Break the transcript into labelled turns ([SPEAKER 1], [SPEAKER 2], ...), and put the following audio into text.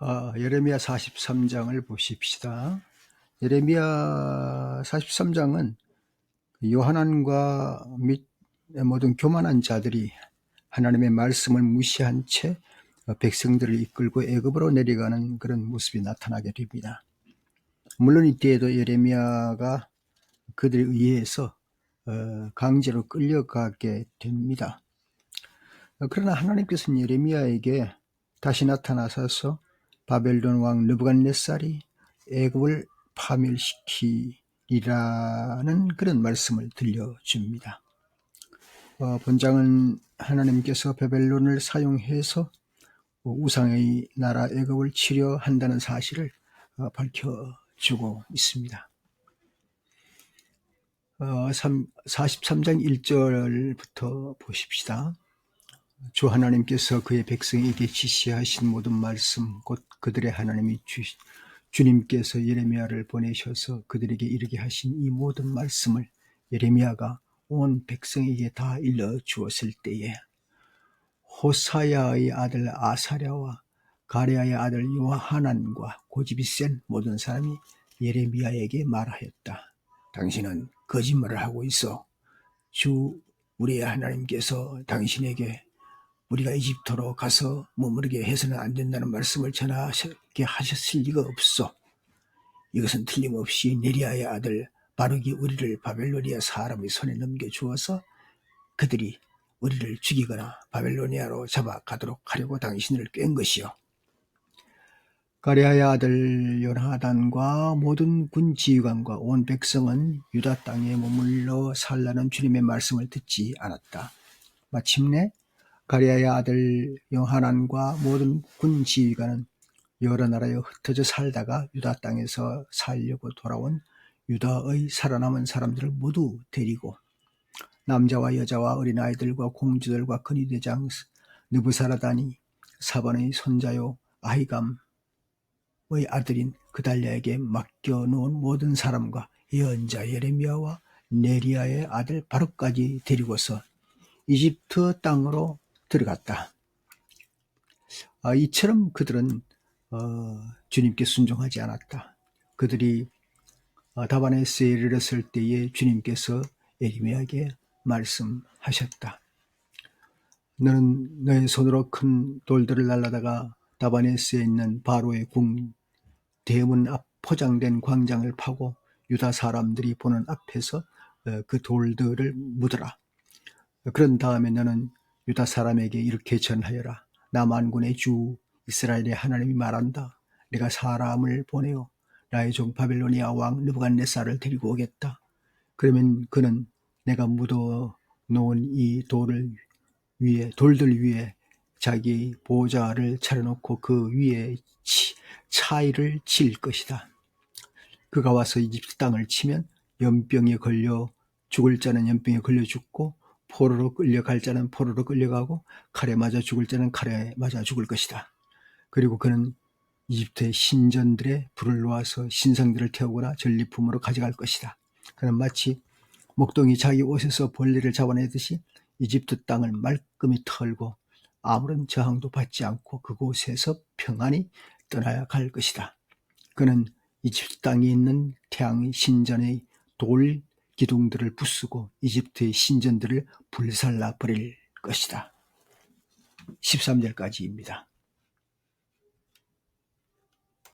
[SPEAKER 1] 아, 예레미야 43장을 보십시다. 예레미야 43장은 요한안과 및 모든 교만한 자들이 하나님의 말씀을 무시한 채 백성들을 이끌고 애굽으로 내려가는 그런 모습이 나타나게 됩니다. 물론 이때에도 예레미야가 그들에 의해서 어, 강제로 끌려가게 됩니다. 어, 그러나 하나님께서는 예레미야에게 다시 나타나셔서 바벨론 왕 느부갓네살이 애굽을 파멸시키리라는 그런 말씀을 들려줍니다. 어, 본장은 하나님께서 바벨론을 사용해서 우상의 나라 애굽을 치료한다는 사실을 어, 밝혀주고 있습니다. 어, 43장 1절부터 보십시다. 주 하나님께서 그의 백성에게 지시하신 모든 말씀 곧 그들의 하나님이 주, 주님께서 예레미야를 보내셔서 그들에게 이르게 하신 이 모든 말씀을 예레미야가 온 백성에게 다 일러 주었을 때에 호사야의 아들 아사랴와 가레아의 아들 요하난과 고집이 센 모든 사람이 예레미야에게 말하였다. 당신은 거짓말을 하고 있어. 주 우리의 하나님께서 당신에게 우리가 이집트로 가서 머무르게 해서는 안 된다는 말씀을 전하게 하셨을 리가 없어. 이것은 틀림없이 네리아의 아들 바룩이 우리를 바벨로니아 사람의 손에 넘겨주어서 그들이 우리를 죽이거나 바벨로니아로 잡아가도록 하려고 당신을 깬 것이요. 가리아의 아들 요나단과 모든 군 지휘관과 온 백성은 유다 땅에 머물러 살라는 주님의 말씀을 듣지 않았다. 마침내 가리아의 아들 요하난과 모든 군 지휘관은 여러 나라에 흩어져 살다가 유다 땅에서 살려고 돌아온 유다의 살아남은 사람들을 모두 데리고 남자와 여자와 어린아이들과 공주들과 근위대장 느부사라다니 사반의 손자요 아히감의 아들인 그달랴에게 맡겨놓은 모든 사람과 예언자 예레미야와 네리아의 아들 바룩까지 데리고서 이집트 땅으로 들어갔다. 아, 이처럼 그들은 어, 주님께 순종하지 않았다. 그들이 어, 다바네스에 이르렀을 때에 주님께서 예레미야에게 말씀하셨다. 너는 너의 손으로 큰 돌들을 날라다가 다바네스에 있는 바로의 궁 대문 앞 포장된 광장을 파고 유다 사람들이 보는 앞에서 어, 그 돌들을 묻어라. 그런 다음에 너는 유다 사람에게 이렇게 전하여라. 나 만군의 주 이스라엘의 하나님이 말한다. 내가 사람을 보내어 나의 종 바벨로니아 왕 느부갓네살을 데리고 오겠다. 그러면 그는 내가 묻어 놓은 이 돌을 위에 돌들 위에 자기 보좌를 차려놓고 그 위에 치, 차이를 칠 것이다. 그가 와서 이집트 땅을 치면 연병에 걸려 죽을 자는 연병에 걸려 죽고 포로로 끌려갈 자는 포로로 끌려가고 칼에 맞아 죽을 자는 칼에 맞아 죽을 것이다. 그리고 그는 이집트의 신전들의 불을 놓아서 신상들을 태우거나 전리품으로 가져갈 것이다. 그는 마치 목동이 자기 옷에서 벌레를 잡아내듯이 이집트 땅을 말끔히 털고 아무런 저항도 받지 않고 그곳에서 평안히 떠나야 갈 것이다. 그는 이집트 땅에 있는 태양 신전의 돌 기둥들을 부수고 이집트의 신전들을 불살라 버릴 것이다. 13절까지입니다.